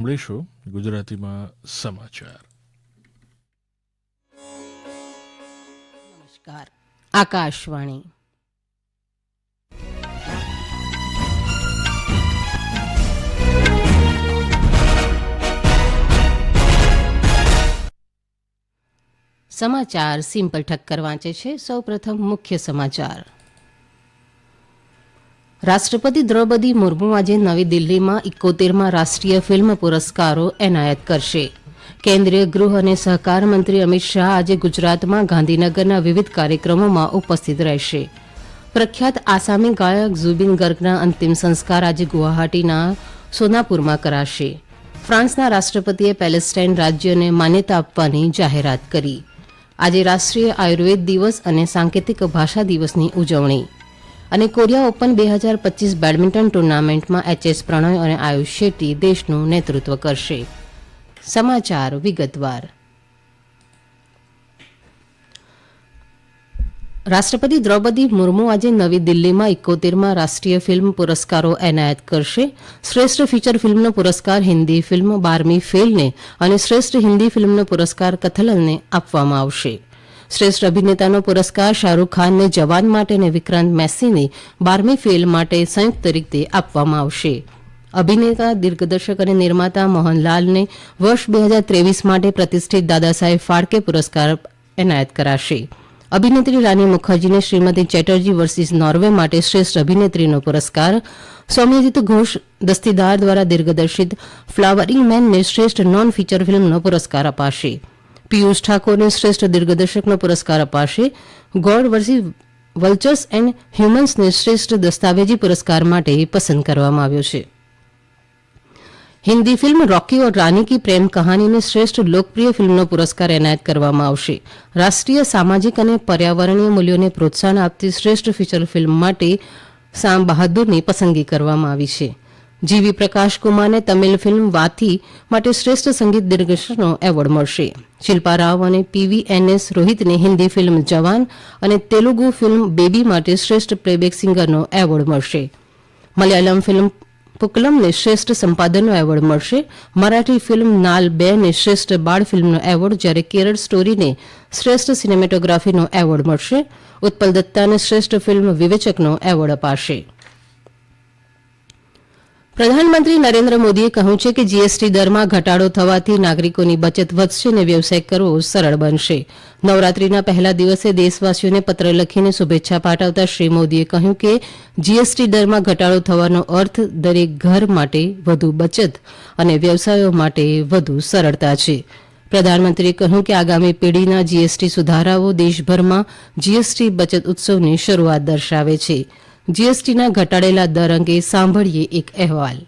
મળીશું ગુજરાતીમાં સમાચાર. નમસ્કાર. આકાશવાણી. સમાચાર સિમ્પલ ઠક્કર વાંચે છે. સૌપ્રથમ મુખ્ય સમાચાર. રાષ્ટ્રપતિ દ્રૌપદી મુર્મુ આજે નવી દિલ્હીમાં ઇકોતેરમાં રાષ્ટ્રીય ફિલ્મ પુરસ્કારો એનાયત કરશે. કેન્દ્રીય ગૃહ અને સહકાર મંત્રી અમિત શાહ આજે ગુજરાતમાં ગાંધીનગરના વિવિધ કાર્યક્રમોમાં ઉપસ્થિત રહેશે. પ્રખ્યાત આસામી ગાયક ઝુબિન ગર્ગના અંતિમ સંસ્કાર આજે ગુવાહાટીના સોનાપુરમાં કરાશે. ફ્રાન્સના રાષ્ટ્રપતિએ પેલેસ્ટાઇન રાજ્યને માન્યતા આપવાની જાહેરાત કરી. આજે રાષ્ટ્રીય આયુર્વેદ દિવસ અને સાંકેતિક ભાષા દિવસની ઉજવણી. અને કોરિયા ઓપન બે હજાર પચીસ બેડમિન્ટન ટુર્નામેન્ટમાં એચએસ પ્રણય અને આયુષ શેટ્ટી દેશનું નેતૃત્વ કરશે. સમાચાર વિગતવાર. રાષ્ટ્રપતિ દ્રૌપદી મુર્મુ આજે નવી દિલ્હીમાં એકોતેરમાં રાષ્ટ્રીય ફિલ્મ પુરસ્કારો એનાયત કરશે. શ્રેષ્ઠ ફીચર ફિલ્મનો પુરસ્કાર હિન્દી ફિલ્મ બારમી ફેલને અને શ્રેષ્ઠ હિન્દી ફિલ્મનો પુરસ્કાર કથલનને આપવામાં આવશે. શ્રેષ્ઠ અભિનેતાનો પુરસ્કાર શાહરૂખ ખાનને જવાન માટે અને વિક્રાંત મેસીને બારમી ફેલ માટે સંયુક્ત રીતે આપવામાં આવશે. અભિનેતા, દિગ્દર્શક અને નિર્માતા મોહનલાલને વર્ષ બે હજાર ત્રેવીસ માટે પ્રતિષ્ઠિત દાદાસાહેબ ફાળકે પુરસ્કાર એનાયત કરાશે. અભિનેત્રી રાની મુખર્જીને શ્રીમતી ચેટર્જી વર્સિસ નોર્વે માટે શ્રેષ્ઠ અભિનેત્રીનો પુરસ્કાર. સૌમ્યજીત ઘોષ દસ્તીદાર દ્વારા દિગ્દર્શિત ફ્લાવરિંગ મેનને શ્રેષ્ઠ નોન ફીચર ફિલ્મનો પુરસ્કાર અપાશે. પિયુષ ઠાકોરને શ્રેષ્ઠ દિગ્દર્શકનો પુરસ્કાર અપાશે. ગોડ વર્સિસ વલ્ચર્સ એન્ડ હ્યુમન્સને શ્રેષ્ઠ દસ્તાવેજી પુરસ્કાર માટે પસંદ કરવામાં આવ્યો છે. હિન્દી ફિલ્મ રોકી ઓર રાની કી પ્રેમ કહાનીને શ્રેષ્ઠ લોકપ્રિય ફિલ્મનો પુરસ્કાર એનાયત કરવામાં આવશે. રાષ્ટ્રીય સામાજિક અને પર્યાવરણીય મૂલ્યોને પ્રોત્સાહન આપતી શ્રેષ્ઠ ફીચર ફિલ્મ માટે સામ બહાદુરની પસંદગી કરવામાં આવી છે. જીવી પ્રકાશ કુમારને તમિલ ફિલ્મ વાથી માટે શ્રેષ્ઠ સંગીત દિગ્દર્શકનો એવોર્ડ મળશે. શિલ્પા રાવ અને પીવીએનએસ રોહિતને હિન્દી ફિલ્મ જવાન અને તેલુગુ ફિલ્મ બેબી માટે શ્રેષ્ઠ પ્લેબેક સિંગરનો એવોર્ડ મળશે. મલયાલમ ફિલ્મ પુકલમને શ્રેષ્ઠ સંપાદનનો એવોર્ડ મળશે. મરાઠી ફિલ્મ નાલ બે ને શ્રેષ્ઠ બાળ ફિલ્મનો એવોર્ડ, જ્યારે કેરળ સ્ટોરીને શ્રેષ્ઠ સિનેમેટોગ્રાફીનો એવોર્ડ મળશે. ઉત્પલ દત્તાને શ્રેષ્ઠ ફિલ્મ વિવેચકનો એવોર્ડ અપાશે. પ્રધાનમંત્રી નરેન્દ્ર મોદીએ કહ્યું છે કે જીએસટી દરમાં ઘટાડો થવાથી નાગરિકોની બચત વધશે અને વ્યવસાય કરવો સરળ બનશે. નવરાત્રીના પહેલા દિવસે દેશવાસીઓને પત્ર લખીને શુભેચ્છા પાઠવતા શ્રી મોદીએ કહ્યું કે જીએસટી દરમાં ઘટાડો થવાનો અર્થ દરેક ઘર માટે વધુ બચત અને વ્યવસાયો માટે વધુ સરળતા છે. પ્રધાનમંત્રીએ કહ્યું કે આગામી પેઢીના જીએસટી સુધારાઓ દેશભરમાં જીએસટી બચત ઉત્સવની શરૂઆત દર્શાવે છે. જીએસટીના ઘટાડેલા દર અંગે સાંભળીએ એક અહેવાલ.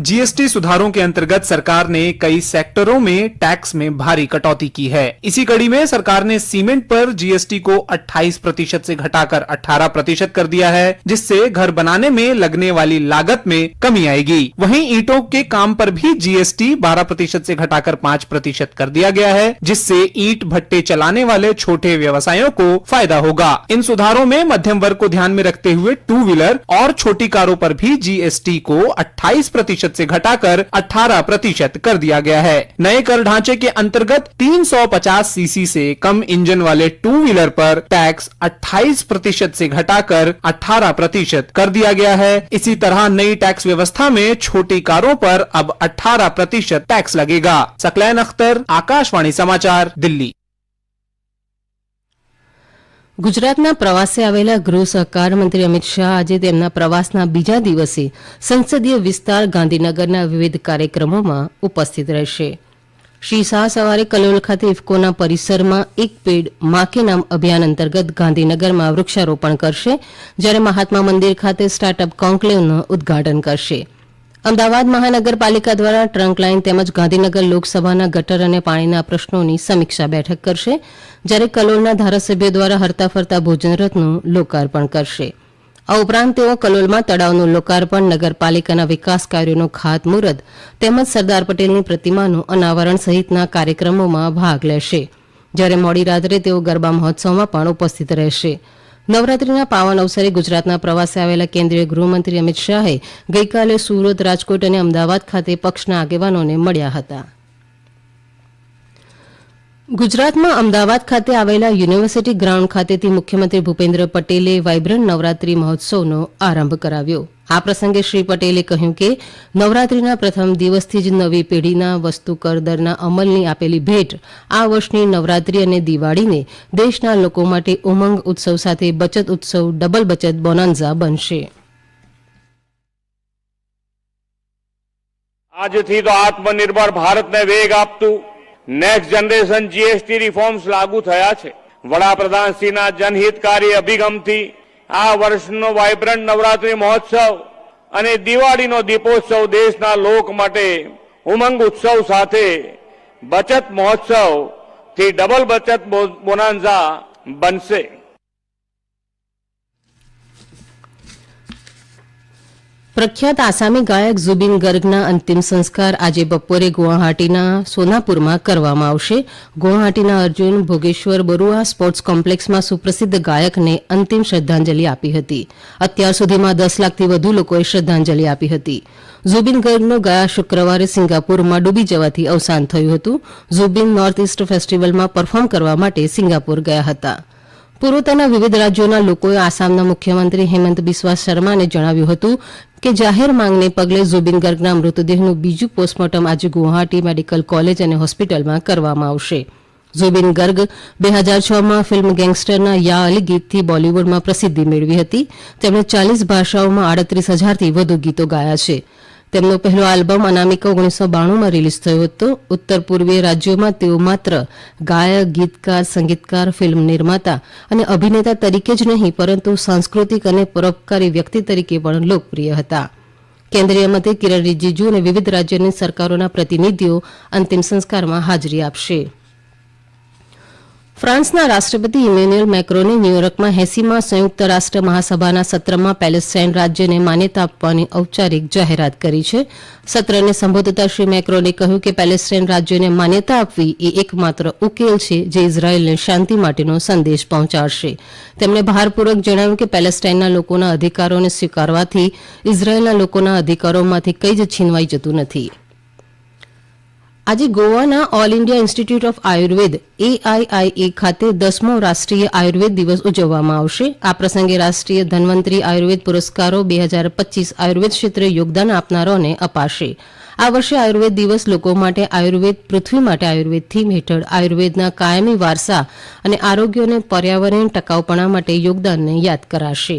जीएसटी सुधारों के अंतर्गत सरकार ने कई सेक्टरों में टैक्स में भारी कटौती की है। इसी कड़ी में सरकार ने सीमेंट पर जीएसटी को 28 प्रतिशत से घटाकर 18 प्रतिशत कर दिया है, जिससे घर बनाने में लगने वाली लागत में कमी आएगी। वहीं ईंटों के काम पर भी जीएसटी 12 प्रतिशत से घटाकर 5 प्रतिशत कर दिया गया है, जिससे ईंट भट्टे चलाने वाले छोटे व्यवसायों को फ़ायदा होगा। इन सुधारों में मध्यम वर्ग को ध्यान में रखते हुए टू व्हीलर और छोटी कारों पर भी जीएसटी को अट्ठाईस प्रतिशत से घटाकर 18 प्रतिशत कर दिया गया है। नए कर ढांचे के अंतर्गत 350 सीसी से कम इंजन वाले टू व्हीलर पर टैक्स 28 प्रतिशत से घटाकर 18 प्रतिशत कर दिया गया है। इसी तरह नई टैक्स व्यवस्था में छोटी कारों पर अब 18 प्रतिशत टैक्स लगेगा। सकलैन अख्तर, आकाशवाणी समाचार, दिल्ली। ગુજરાતના પ્રવાસે આવેલા ગૃહ સહકાર મંત્રી અમિત શાહ આજે તેમના પ્રવાસના બીજા દિવસે સંસદીય વિસ્તાર ગાંધીનગરના વિવિધ કાર્યક્રમોમાં ઉપસ્થિત રહેશે. શ્રી શાહ સવારે કલોલ ખાતે ઇફકોના પરિસરમાં એક પેડ મા કે નામ અભિયાન અંતર્ગત ગાંધીનગરમાં વૃક્ષારોપણ કરશે, જ્યારે મહાત્મા મંદિર ખાતે સ્ટાર્ટઅપ કોન્કલેવનું ઉદઘાટન કરશે. અમદાવાદ મહાનગરપાલિકા દ્વારા ટ્રંક લાઇન તેમજ ગાંધીનગર લોકસભાના ગટર અને પાણીના પ્રશ્નોની સમીક્ષા બેઠક કરશે, જ્યારે કલોલના ધારાસભ્ય દ્વારા હરતા ફરતા ભોજનરથનું લોકાર્પણ કરશે. આ ઉપરાંત તેઓ કલોલમાં તળાવનું લોકાર્પણ, નગરપાલિકાના વિકાસ કાર્યોનું ખાતમુહૂર્ત તેમજ સરદાર પટેલની પ્રતિમાનું અનાવરણ સહિતના કાર્યક્રમોમાં ભાગ લેશે. જ્યારે મોડી રાત્રે તેઓ ગરબા મહોત્સવમાં પણ ઉપસ્થિત રહેશે. નવરાત્રીના પાવન અવસરે ગુજરાતના પ્રવાસે આવેલા કેન્દ્રીય ગૃહમંત્રી અમિત શાહે ગઈકાલે સુરત, રાજકોટ અને અમદાવાદ ખાતે પક્ષના આગેવાનોને મળ્યા હતા. ગુજરાતમાં અમદાવાદ ખાતે આવેલા યુનિવર્સિટી ગ્રાઉન્ડ ખાતેથી મુખ્યમંત્રી ભૂપેન્દ્ર પટેલે વાઇબ્રન્ટ નવરાત્રી મહોત્સવનો આરંભ કરાવ્યો. આ પ્રસંગે શ્રી પટેલે કહ્યું કે, નવરાત્રીના પ્રથમ દિવસથી જ નવી પેઢીના વસ્તુ કર અમલની આપેલી ભેટ આ વર્ષની નવરાત્રી અને દિવાળીને દેશના લોકો માટે ઉમંગ ઉત્સવ સાથે બચત ઉત્સવ, ડબલ બચત બોનાન્ઝા બનશે. આજથી તો આત્મનિર્ભર ભારતને વેગ આપતું નેક્સ્ટ જનરેશન જીએસટી રિફોર્મ્સ લાગુ થયા છે. વડાપ્રધાનશ્રીના જનહિતકારી અભિગમથી આ વર્ષનો વાઇબ્રન્ટ નવરાત્રી મહોત્સવ અને દિવાળીનો દીપોત્સવ દેશના લોક માટે ઉમંગ ઉત્સવ સાથે બચત મહોત્સવથી ડબલ બચત બોનાન્ઝા બનશે. પ્રખ્યાત આસામી ગાયક ઝુબિન ગર્ગના અંતિમ સંસ્કાર આજે બપોરે ગુવાહાટીના સોનાપુરમાં કરવામાં આવશે. ગુવાહાટીના અર્જુન ભોગેશ્વર બરુઆ સ્પોર્ટ્સ કોમ્પ્લેક્સમાં સુપ્રસિદ્ધ ગાયકને અંતિમ શ્રદ્ધાંજલિ આપી હતી. અત્યાર સુધીમાં દસ લાખથી વધુ લોકોએ શ્રદ્ધાંજલિ આપી હતી. ઝુબિન ગર્ગનું ગયા શુક્રવારે સિંગાપુરમાં ડૂબી જવાથી અવસાન થયું હતું. ઝુબિન નોર્થ ઇસ્ટ ફેસ્ટિવલમાં પરફોર્મ કરવા માટે સિંગાપુર ગયા હતા. પૂર્વોત્તરના વિવિધ રાજ્યોના લોકોએ આસામના મુખ્યમંત્રી હેમંત બિસ્વા શર્માને જણાવ્યું હતું કે જાહેર માંગને પગલે ઝુબિન ગર્ગના મૃતદેહનું બીજું પોસ્ટમોર્ટમ આજે ગુવાહાટી મેડિકલ કોલેજ અને હોસ્પિટલમાં કરવામાં આવશે. ઝુબિન ગર્ગ બે હજાર છમાં ફિલ્મ ગેંગસ્ટરના યા અલી ગીતથી બોલિવૂડમાં પ્રસિદ્ધિ મેળવી હતી. તેમણે ચાલીસ ભાષાઓમાં આડત્રીસ હજારથી વધુ ગીતો ગાયા છે. તેમનો પહેલો આલ્બમ અનામિક ઓગણીસો બાણુંમાં રિલીઝ થયો હતો. ઉત્તર પૂર્વીય રાજ્યોમાં તેઓ માત્ર ગાયક, ગીતકાર, સંગીતકાર, ફિલ્મ નિર્માતા અને અભિનેતા તરીકે જ નહીં, પરંતુ સાંસ્કૃતિક અને પરોપકારી વ્યક્તિ તરીકે પણ લોકપ્રિય હતા. કેન્દ્રીય મંત્રી કિરણ રિજિજુ અને વિવિધ રાજ્યોની સરકારોના પ્રતિનિધિઓ અંતિમ સંસ્કારમાં હાજરી આપશે. ફ્રાન્સના રાષ્ટ્રપતિ ઇમેન્યુઅલ મેક્રોને ન્યૂયોર્કમાં હેસીમાં સંયુક્ત રાષ્ટ્ર મહાસભાના સત્રમાં પેલેસ્ટાઇન રાજ્યને માન્યતા આપવાની ઔપચારિક જાહેરાત કરી છે. સત્રને સંબોધતા શ્રી મેક્રોને કહ્યું કે પેલેસ્ટાઇન રાજ્યને માન્યતા આપવી એ એકમાત્ર ઉકેલ છે જે ઇઝરાયેલને શાંતિ માટેનો સંદેશ પહોંચાડશે. તેમણે ભારપૂર્વક જણાવ્યું કે પેલેસ્ટાઇનના લોકોના અધિકારોને સ્વીકારવાથી ઇઝરાયેલના લોકોના અધિકારોમાંથી કંઈ જ છીનવાઈ જતું નથી. આજે ગોવાના all India institute of Ayurveda AIIA ખાતે દસમો રાષ્ટ્રીય આયુર્વેદ દિવસ ઉજવવામાં આવશે. આ પ્રસંગે રાષ્ટ્રીય ધન્વંતરી આયુર્વેદ પુરસ્કારો બે હજાર પચીસ આયુર્વેદ ક્ષેત્રે યોગદાન આપનારાઓને અપાશે. આ વર્ષે આયુર્વેદ દિવસ લોકો માટે આયુર્વેદ, પૃથ્વી માટે આયુર્વેદ થીમ હેઠળ આયુર્વેદના કાયમી વારસા અને આરોગ્ય અને પર્યાવરણીય ટકાઉપણા માટે યોગદાનને યાદ કરાશે.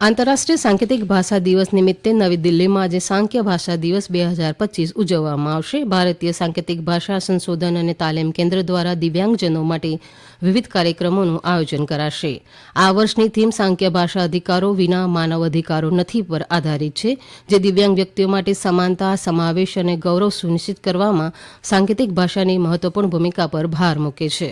આંતરરાષ્ટ્રીય સાંકેતિક ભાષા દિવસ નિમિત્તે નવી દિલ્હીમાં આજે સાંખ્ય ભાષા દિવસ બે હજાર પચીસ ઉજવવામાં આવશે. ભારતીય સાંકેતિક ભાષા સંશોધન અને તાલીમ કેન્દ્ર દ્વારા દિવ્યાંગજનો માટે વિવિધ કાર્યક્રમોનું આયોજન કરાશે. આ વર્ષની થીમ સાંખ્ય ભાષા અધિકારો વિના માનવ અધિકારો નથી પર આધારિત છે, જે દિવ્યાંગ વ્યક્તિઓ માટે સમાનતા, સમાવેશ અને ગૌરવ સુનિશ્ચિત કરવામાં સાંકેતિક ભાષાની મહત્વપૂર્ણ ભૂમિકા પર ભાર મૂકે છે.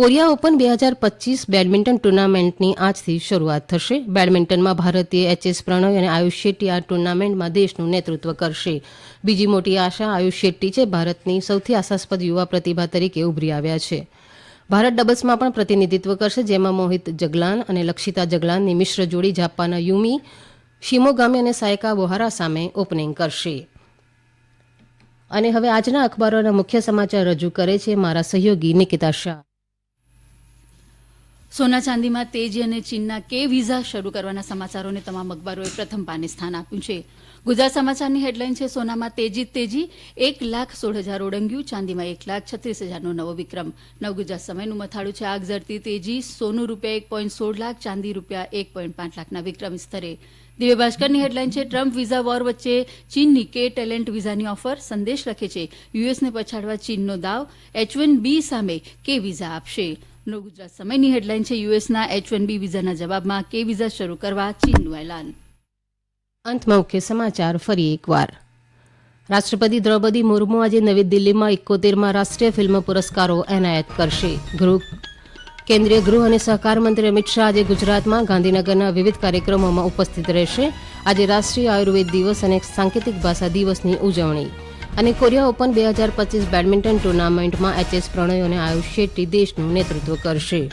કોરિયા ઓપન બે હજાર પચીસ બેડમિન્ટન ટુર્નામેન્ટની આજથી શરૂઆત થશે. બેડમિન્ટનમાં ભારતીય એચએસ પ્રણય અને આયુષ શેટ્ટી આ ટુર્નામેન્ટમાં દેશનું નેતૃત્વ કરશે. બીજી મોટી આશા આયુષ શેટ્ટી છે. ભારતની સૌથી આશાસ્પદ યુવા પ્રતિભા તરીકે ઉભરી આવ્યા છે. ભારત ડબલ્સમાં પણ પ્રતિનિધિત્વ કરશે, જેમાં મોહિત જગલાન અને લક્ષિતા જગલાનની મિશ્ર જોડી જાપાનના યુમી શિમોગામી અને સાયકા બોહારા સામે ઓપનિંગ કરશે. અને હવે આજના અખબારોના મુખ્ય સમાચાર રજૂ કરે છે મારા સહયોગી નિકિતા શાહ. સોના ચાંદીમાં તેજી અને ચીનના કે વિઝા શરૂ કરવાના સમાચારોને તમામ અખબારોએ પ્રથમ પાને સ્થાન આપ્યું છે. ગુજરાત સમાચારની હેડલાઇન છે, સોનામાં તેજી તેજી, એક લાખ સોળ હજાર ઓળંગ્યું, ચાંદીમાં એક લાખ છત્રીસ હજારનો નવો વિક્રમ. નવ ગુજરાત સમયનું મથાળું છે, આગ ઝરતી તેજી, સોનું રૂપિયા એક પોઈન્ટ સોળ લાખ, ચાંદી રૂપિયા એક પોઈન્ટ પાંચ લાખના વિક્રમ સ્તરે. દિવ્ય ભાસ્કરની હેડલાઇન છે, ટ્રમ્પ વિઝા વોર વચ્ચે ચીનની કે ટેલેન્ટ વિઝાની ઓફર, સંદેશ લખે છે. યુએસને પછાડવા ચીનનો દાવ એચ વન બી સામે કે વિઝા આપશે. નો ગુજરાત સમયની હેડલાઇન છે. યુએસના એચ વન બી વિઝાના જવાબમાં કે વિઝા શરૂ કરવા ચીનનું એલાન. અંતમાં મુખ્ય સમાચાર ફરી એકવાર. રાષ્ટ્રપતિ દ્રૌપદી મુર્મુ આજે નવી દિલ્હીમાં એકોતેરમાં રાષ્ટ્રીય ફિલ્મ પુરસ્કારો એનાયત કરશે. ગૃહ કેન્દ્રીય ગૃહ અને સહકાર મંત્રી અમિત શાહ આજે ગુજરાતમાં ગાંધીનગરના વિવિધ કાર્યક્રમોમાં ઉપસ્થિત રહેશે. આજે રાષ્ટ્રીય આયુર્વેદ દિવસ અને સાંકેતિક ભાષા દિવસની ઉજવણી. અને કોરિયા ઓપન બે હજાર પચીસ બેડમિન્ટન ટુર્નામેન્ટમાં એચએસ પ્રણય અને આયુષ શેટ્ટી દેશનું નેતૃત્વ કરશે.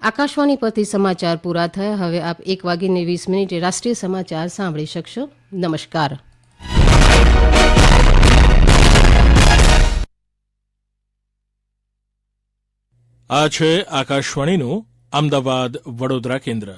આકાશવાણી પરથી સમાચાર પૂરા થયા. હવે આપ એક વાગીને વીસ મિનિટે રાષ્ટ્રીય સમાચાર સાંભળી શકશો. નમસ્કાર. આ છે આકાશવાણીનું અમદાવાદ વડોદરા કેન્દ્ર.